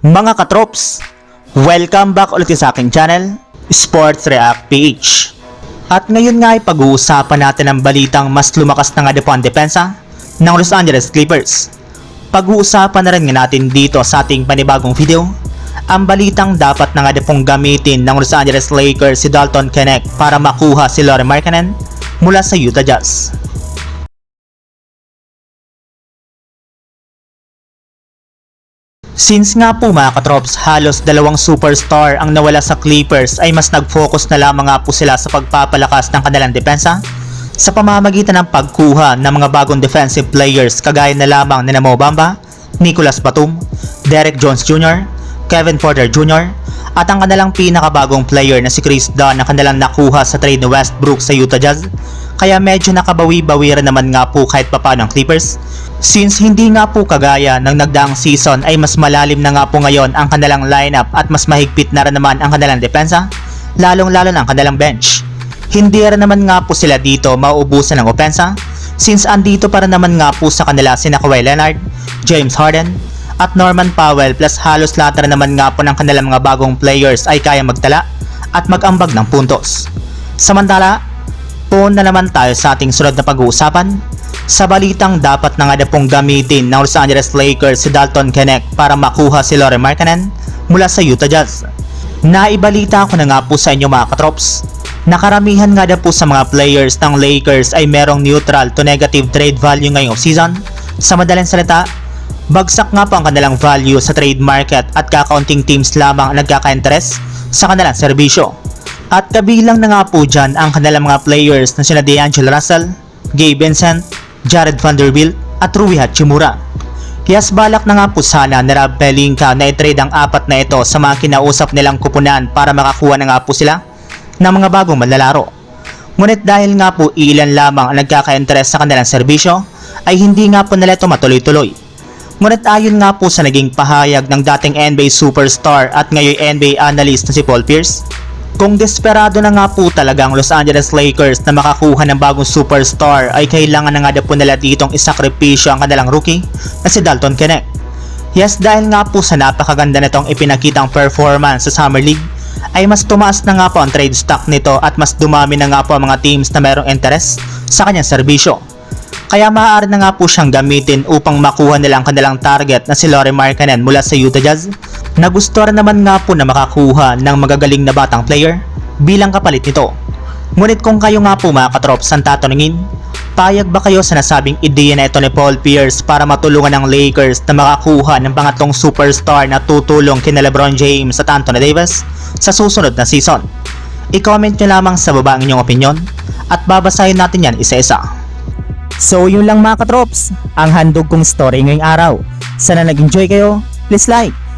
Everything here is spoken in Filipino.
Mga katrops, welcome back ulit sa aking channel, Sports React PH. At ngayon nga ay pag-uusapan natin ang balitang mas lumakas na nga ang depensa ng Los Angeles Clippers. Pag-uusapan na rin nga natin dito sa ating panibagong video, ang balitang dapat na nga depong gamitin ng Los Angeles Lakers si Dalton Knecht para makuha si Lauri Markkanen mula sa Utah Jazz. Since nga po mga katrops, halos dalawang superstar ang nawala sa Clippers ay mas nag-focus na lamang nga po sila sa pagpapalakas ng kanilang depensa sa pamamagitan ng pagkuha ng mga bagong defensive players kagaya na lamang ni Mo Bamba, Nicolas Batum, Derek Jones Jr., Kevin Porter Jr., at ang kanilang pinakabagong player na si Chris Dunn na kanilang nakuha sa trade ni Westbrook sa Utah Jazz kaya medyo nakabawi-bawi rin naman nga po kahit papano ang Clippers. Since hindi nga po kagaya ng nagdaang season ay mas malalim na nga po ngayon ang kanilang lineup at mas mahigpit na rin naman ang kanilang depensa, lalong-lalo na ang kanilang bench. Hindi rin naman nga po sila dito mauubusan ng opensa since andito para naman nga po sa kanila sina Kawhi Leonard, James Harden, at Norman Powell plus halos lahat rin naman nga po ng kanilang mga bagong players ay kaya magtala at mag-ambag ng puntos. Samantala, Puon na naman tayo sa ating sunod na pag-uusapan. Sa balitang dapat na nga na pong gamitin ng Los Angeles Lakers si Dalton Knecht para makuha si Lauri Markkanen mula sa Utah Jazz. Naibalita ko na nga po sa inyo mga katrops. Nakaramihan nga na po sa mga players ng Lakers ay merong neutral to negative trade value ngayong season. Sa madaling salita, bagsak nga po ang kanilang value sa trade market at kakaunting teams lamang ang nagkaka-interest sa kanilang serbisyo. At kabilang na nga po dyan ang kanilang mga players na sina D'Angelo Russell, Gabe Vincent, Jared Vanderbilt at Rui Hachimura. Kayas balak na nga po sana ni Rob Pelinka na i-trade ang apat na ito sa mga kinausap nilang kupunan para makakuha na nga po sila ng mga bagong manlalaro. Ngunit dahil nga po ilan lamang ang nagkaka-interest sa kanilang serbisyo, ay hindi nga po nila ito matuloy-tuloy. Ngunit ayon nga po sa naging pahayag ng dating NBA superstar at ngayon NBA analyst na si Paul Pierce, kung desperado na nga po talaga ang Los Angeles Lakers na makakuha ng bagong superstar ay kailangan na nga po nila ditong isakripisyo ang kanilang rookie na si Dalton Knecht. Yes, dahil nga po sa napakaganda nitong ipinakitang performance sa Summer League, ay mas tumaas na nga po ang trade stock nito at mas dumami na nga po ang mga teams na mayroong interest sa kanyang serbisyo. Kaya maaari na nga po siyang gamitin upang makuha nila ang kanilang target na si Lauri Markkanen mula sa Utah Jazz na gusto rin naman nga po na makakuha ng magagaling na batang player bilang kapalit nito. Ngunit kung kayo nga po mga katrops ang tatanungin, payag ba kayo sa nasabing ideya na ito ni Paul Pierce para matulungan ng Lakers na makakuha ng pangatlong superstar na tutulong kina Lebron James at Anthony Davis sa susunod na season? I-comment nyo lamang sa baba ang inyong opinion at babasahin natin yan isa-isa. So yun lang mga katrops, ang handog kong story ngayong araw. Sana nag-enjoy kayo, please like